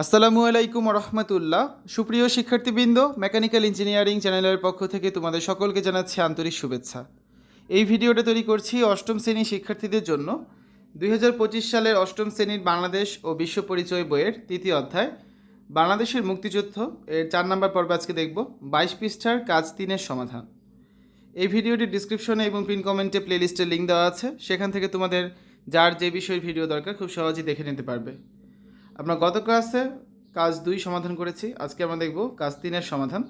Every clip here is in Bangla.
আসসালামু আলাইকুম রহমতুল্লাহ সুপ্রিয় শিক্ষার্থীবৃন্দ, মেকানিক্যাল ইঞ্জিনিয়ারিং চ্যানেলের পক্ষ থেকে তোমাদের সকলকে জানাচ্ছি আন্তরিক শুভেচ্ছা। এই ভিডিওটা তৈরি করছি অষ্টম শ্রেণি শিক্ষার্থীদের জন্য। দুই হাজার পঁচিশ সালের অষ্টম শ্রেণির বাংলাদেশ ও বিশ্ব পরিচয় বইয়ের তৃতীয় অধ্যায়, বাংলাদেশের মুক্তিযুদ্ধ এর চার নম্বর পর্ব আজকে দেখব, বাইশ পৃষ্ঠার কাজ তিনের সমাধান। এই ভিডিওটির ডিসক্রিপশনে এবং পিন কমেন্টে প্লেলিস্টের লিঙ্ক দেওয়া আছে, সেখান থেকে তোমাদের যার যে বিষয়ের ভিডিও দরকার খুব সহজেই দেখে নিতে পারবে। আমরা গত ক্লাসে কাজ দুই সমাধান করেছি। আজকে আমরা দেখব কাজ তিনের সমাধান।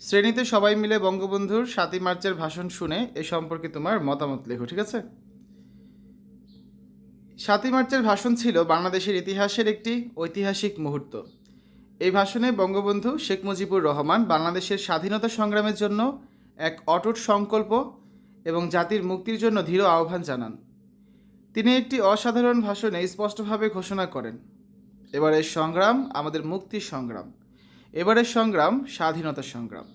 শ্রেণীতে সবাই মিলে বঙ্গবন্ধুর সাতই মার্চের ভাষণ শুনে এ সম্পর্কে তোমার মতামত লেখো, ঠিক আছে? সাতই মার্চের ভাষণ ছিল বাংলাদেশের ইতিহাসের একটি ঐতিহাসিক মুহূর্ত। এই ভাষণে বঙ্গবন্ধু শেখ মুজিবুর রহমান বাংলাদেশের স্বাধীনতা সংগ্রামের জন্য এক অটুট সংকল্প এবং জাতির মুক্তির জন্য দৃঢ় আহ্বান জানান। তিনি একটি অসাধারণ ভাষণে স্পষ্টভাবে ঘোষণা করেন। এবারের সংগ্রাম আমাদের মুক্তির সংগ্রাম। এবারের সংগ্রাম স্বাধীনতার সংগ্রাম।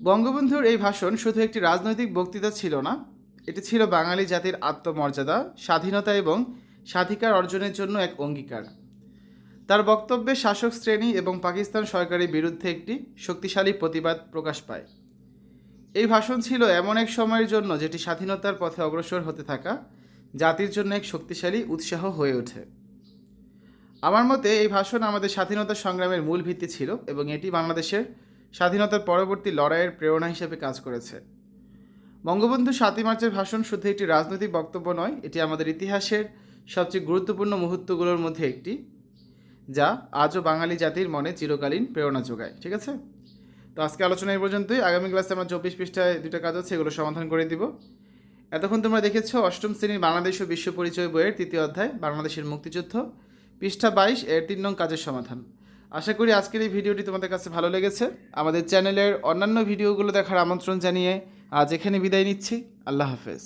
বঙ্গবন্ধুর এই ভাষণ শুধু একটি রাজনৈতিক বক্তৃতা ছিল না, এটি ছিল বাঙালি জাতির আত্মমর্যাদা, স্বাধীনতা এবং স্বাধিকার অর্জনের জন্য এক অঙ্গীকার। তার বক্তব্যে শাসক শ্রেণি এবং পাকিস্তান সরকারের বিরুদ্ধে একটি শক্তিশালী প্রতিবাদ প্রকাশ পায়। এই ভাষণ ছিল এমন এক সময়ের জন্য যেটি স্বাধীনতার পথে অগ্রসর হতে থাকা জাতির জন্য এক শক্তিশালী উৎসাহ হয়ে ওঠে। আমার মতে এই ভাষণ আমাদের স্বাধীনতা সংগ্রামের মূল ভিত্তি ছিল এবং এটি বাংলাদেশের স্বাধীনতার পরবর্তী লড়াইয়ের প্রেরণা হিসেবে কাজ করেছে। বঙ্গবন্ধু সাতই মার্চের ভাষণ শুধু একটি রাজনৈতিক বক্তব্য নয়, এটি আমাদের ইতিহাসের সবচেয়ে গুরুত্বপূর্ণ মুহূর্তগুলোর মধ্যে একটি, যা আজও বাঙালি জাতির মনে চিরকালীন প্রেরণা যোগায়, ঠিক আছে? তো আজকে আলোচনা এই পর্যন্তই। আগামী ক্লাসে আমরা চব্বিশ পৃষ্ঠায় দুটো কাজ আছে, এগুলো সমাধান করে দিব। এতক্ষণ তোমরা দেখেছ অষ্টম শ্রেণির বাংলাদেশ ও বিশ্ব পরিচয় বইয়ের তৃতীয় অধ্যায়, বাংলাদেশের মুক্তিযুদ্ধ। পৃষ্ঠা বাইশ এর তিন নং কাজের সমাধান। আশা করি আজকের এই ভিডিওটি তোমাদের কাছে ভালো লেগেছে। আমাদের চ্যানেলের অন্যান্য ভিডিওগুলো দেখার আমন্ত্রণ জানিয়ে আজ এখানে বিদায় নিচ্ছি। আল্লাহ হাফেজ।